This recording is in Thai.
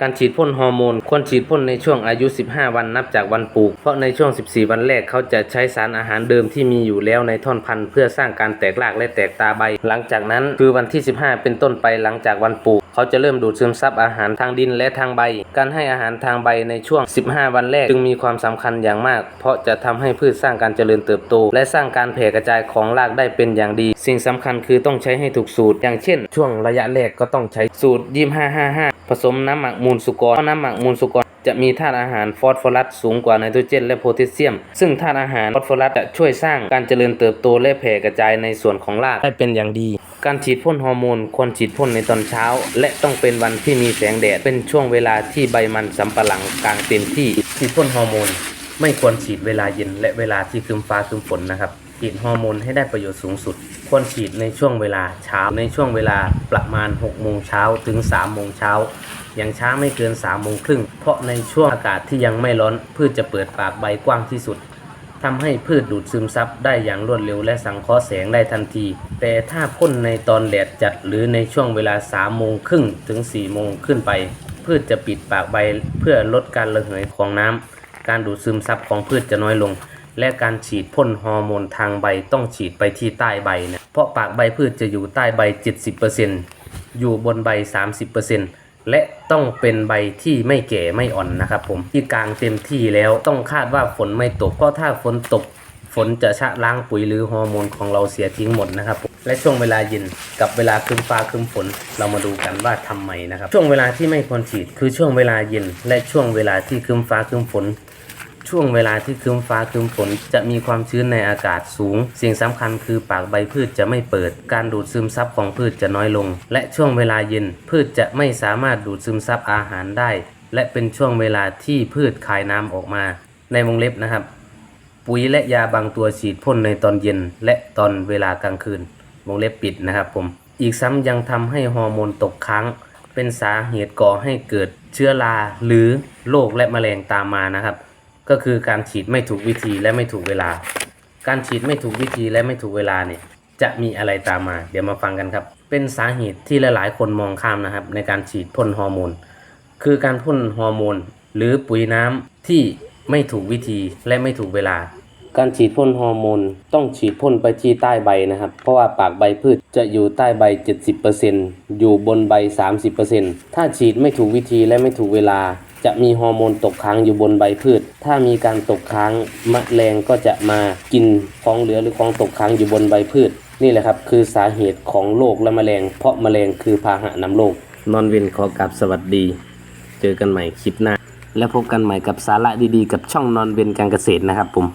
การฉีดพ่นฮอร์โมนควรฉีดพ่นในช่วงอายุ 15 วันนับจากวันปลูก เพราะในช่วง 14 วันแรกเขาจะใช้สารอาหารเดิมที่มีอยู่แล้วในท่อนพันธุ์เพื่อสร้างการแตกรากและแตกตาใบ หลังจากนั้นคือวันที่ 15 เป็นต้นไปหลังจากวันปลูก เขาจะเริ่มดูดซึมซับอาหารทางดินและทางใบ การให้อาหารทางใบในช่วง 15 วันแรกจึงมีความสำคัญอย่างมาก เพราะจะทำให้พืชสร้างการเจริญเติบโต และสร้างการแผ่กระจายของรากได้เป็นอย่างดี สิ่งสำคัญคือต้องใช้ให้ถูกสูตร อย่างเช่น ช่วงระยะแรกก็ต้องใช้สูตร2555 ผสมน้ำหมักมูลสุกรเพราะน้ำหมักมูลสุกร จะมีธาตุอาหารฟอสฟอรัสสูงกว่าไนโตรเจน และโพแทสเซียม ซึ่งธาตุอาหารฟอสฟอรัสจะช่วยสร้างการเจริญเติบโตและแผ่กระจายในส่วนของรากได้เป็นอย่างดี การฉีดพ่นฮอร์โมนควรฉีดพ่นในตอนเช้า และต้องเป็นวันที่มีแสงแดดเป็นช่วงเวลาที่ใบมันสำปะหลังกลางเต็มที่ฉีดพ่นฮอร์โมนไม่ควรฉีดเวลาเย็นและเวลาที่ครึมฟ้าครึมฝนนะครับ ฉีดฮอร์โมนให้ได้ประโยชน์สูงสุด ควรฉีดในช่วงเวลาเช้าในช่วงเวลาประมาณ 6 โมงเช้าถึง 3 โมงเช้าอย่างช้าไม่เกิน 3 โมงครึ่ง เพราะในช่วงอากาศที่ยังไม่ร้อน พืชจะเปิดปากใบกว้างที่สุดทำให้พืชดูดซึมซับได้อย่างรวดเร็วและสังเคราะห์แสงได้ทันที แต่ถ้าพ่นในตอนแดดจัดหรือในช่วงเวลา 3 โมงครึ่งถึง 4 โมงขึ้นไป พืชจะปิดปากใบเพื่อลดการระเหยของน้ำการดูดซึมซับของพืชจะน้อยลง และการฉีดพ่นฮอร์โมนทางใบต้องฉีดไปที่ใต้ใบนะเพราะปากใบพืชจะอยู่ใต้ใบ 70%อยู่บนใบ 30%และต้องเป็นใบที่ไม่แก่ไม่อ่อนนะครับผมที่กลางเต็มที่แล้วต้องคาดว่าฝนไม่ตกเพราะถ้าฝนตกฝนจะชะล้างปุ๋ยหรือฮอร์โมนของเราเสียทิ้งหมดนะครับผมและช่วงเวลาเย็นกับเวลาครึ้มฟ้าครึ้มฝนเรามาดูกันว่าทำไมนะครับ ช่วงเวลาที่ไม่ควรฉีดคือช่วงเวลาเย็น และช่วงเวลาที่ครึ้มฟ้าครึ้มฝน ช่วงเวลาที่ครึ้มฟ้าครึ้มฝนจะมีความชื้นในอากาศสูง สิ่งสำคัญคือปากใบพืชจะไม่เปิด การดูดซึมซับของพืชจะน้อยลง และช่วงเวลาเย็น พืชจะไม่สามารถดูดซึมซับอาหารได้ และเป็นช่วงเวลาที่พืชคายน้ำออกมา ในวงเล็บนะครับ ปุ๋ยและยาบางตัวฉีดพ่นในตอนเย็น และตอนเวลากลางคืน วงเล็บปิดนะครับผม อีกซ้ำยังทำให้ฮอร์โมนตกค้าง เป็นสาเหตุก่อให้เกิดเชื้อราหรือโรคและแมลงตามมานะครับ ก็คือการฉีดไม่ถูกวิธีและไม่ถูกเวลา การฉีดไม่ถูกวิธีและไม่ถูกเวลาเนี่ยจะมีอะไรตามมา เดี๋ยวมาฟังกันครับ เป็นสาเหตุที่หลายๆ คนมองข้ามนะครับ ในการฉีดพ่นฮอร์โมน คือการพ่นฮอร์โมน หรือปุ๋ยน้ำที่ไม่ถูกวิธีและไม่ถูกเวลา การฉีดพ่นฮอร์โมนต้องฉีดพ่นไปที่ใต้ใบนะครับ เพราะว่าปากใบพืชจะอยู่ใต้ใบ 70%อยู่บนใบ 30%ถ้าฉีดไม่ถูกวิธีและไม่ถูกเวลา จะมีฮอร์โมนตกค้างอยู่บนใบพืช ถ้ามีการตกค้างมะแรงก็จะมากินของเหลือหรือของตกค้างอยู่บนใบพืช นี่แหละครับคือสาเหตุของโรคและแมลงเพราะแมลงคือพาหะนำโรคนอนเวนขอกลับสวัสดี เจอกันใหม่คลิปหน้า และพบกันใหม่กับสาระดีๆ กับช่องนอนเวนการเกษตรนะครับผม